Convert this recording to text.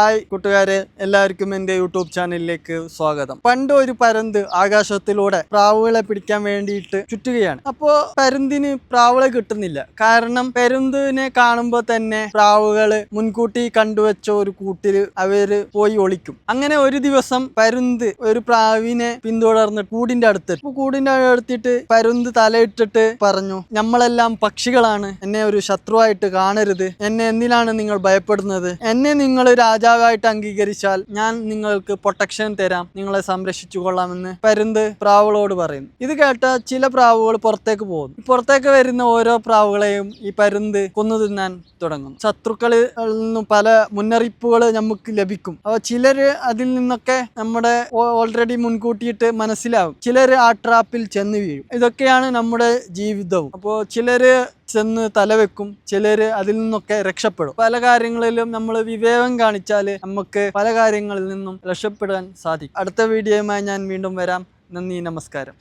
Hi കൂട്ടുകാരെ എല്ലാവർക്കും എന്റെ യൂട്യൂബ് ചാനലിലേക്ക് സ്വാഗതം. പണ്ട് ഒരു പരന്ത് ആകാശത്തിലൂടെ പ്രാവുകളെ പിടിക്കാൻ വേണ്ടിയിട്ട് ചുറ്റുകയാണ്. അപ്പോൾ പരുന്തിന് പ്രാവുകളെ കിട്ടുന്നില്ല. കാരണം പരുന്തിനെ കാണുമ്പോൾ തന്നെ പ്രാവുകൾ മുൻകൂട്ടി കണ്ടുവച്ച ഒരു കൂട്ടിൽ അവർ പോയി ഒളിക്കും. അങ്ങനെ ഒരു ദിവസം പരുന്ത് ഒരു പ്രാവിനെ പിന്തുടർന്ന് കൂടിന്റെ അടുത്ത്. കൂടിന്റെ അടുത്തിട്ട് പരുന്ത് തലയിട്ടിട്ട് പറഞ്ഞു നമ്മളെല്ലാം പക്ഷികളാണ്. എന്നെ ഒരു ശത്രുവായിട്ട് കാണരുത്. എന്നെ എന്തിനാണ് നിങ്ങൾ ഭയപ്പെടുന്നത്? എന്നെ നിങ്ങൾ രാജാവായിട്ട് അംഗീകരിച്ചാൽ ഞാൻ നിങ്ങൾക്ക് പ്രൊട്ടക്ഷൻ തരാം. നിങ്ങളെ സംരക്ഷിച്ചു കൊള്ളാമെന്ന് പരുന്ത് പ്രാവുകളോട് പറയുന്നു. ഇത് കേട്ട ചില പ്രാവുകൾ പുറത്തേക്ക് പോകുന്നു. പുറത്തേക്ക് വരുന്ന ഓരോ പ്രാവുകളെയും ഈ പരുന്ത് കൊന്നു തിന്നാൻ തുടങ്ങും ശത്രുക്കളിൽ നിന്നും പല മുന്നറിയിപ്പുകൾ നമുക്ക് ലഭിക്കും. അപ്പോൾ ചിലര് അതിൽ നിന്നൊക്കെ നമ്മുടെ ഓൾറെഡി മുൻകൂട്ടിയിട്ട് മനസ്സിലാവും. ചിലർ ആ ട്രാപ്പിൽ ചെന്ന് വീഴും. ഇതൊക്കെയാണ് നമ്മുടെ ജീവിതവും. അപ്പോൾ ചിലര് ചെന്ന് തലവെക്കും. ചിലര് അതിൽ നിന്നൊക്കെ രക്ഷപ്പെടും. പല കാര്യങ്ങളിലും നമ്മൾ വിവേകം കാണിച്ചാൽ നമുക്ക് പല കാര്യങ്ങളിൽ നിന്നും രക്ഷപ്പെടാൻ സാധിക്കും. അടുത്ത വീഡിയോയുമായി ഞാൻ വീണ്ടും വരാം. നന്ദി നമസ്കാരം.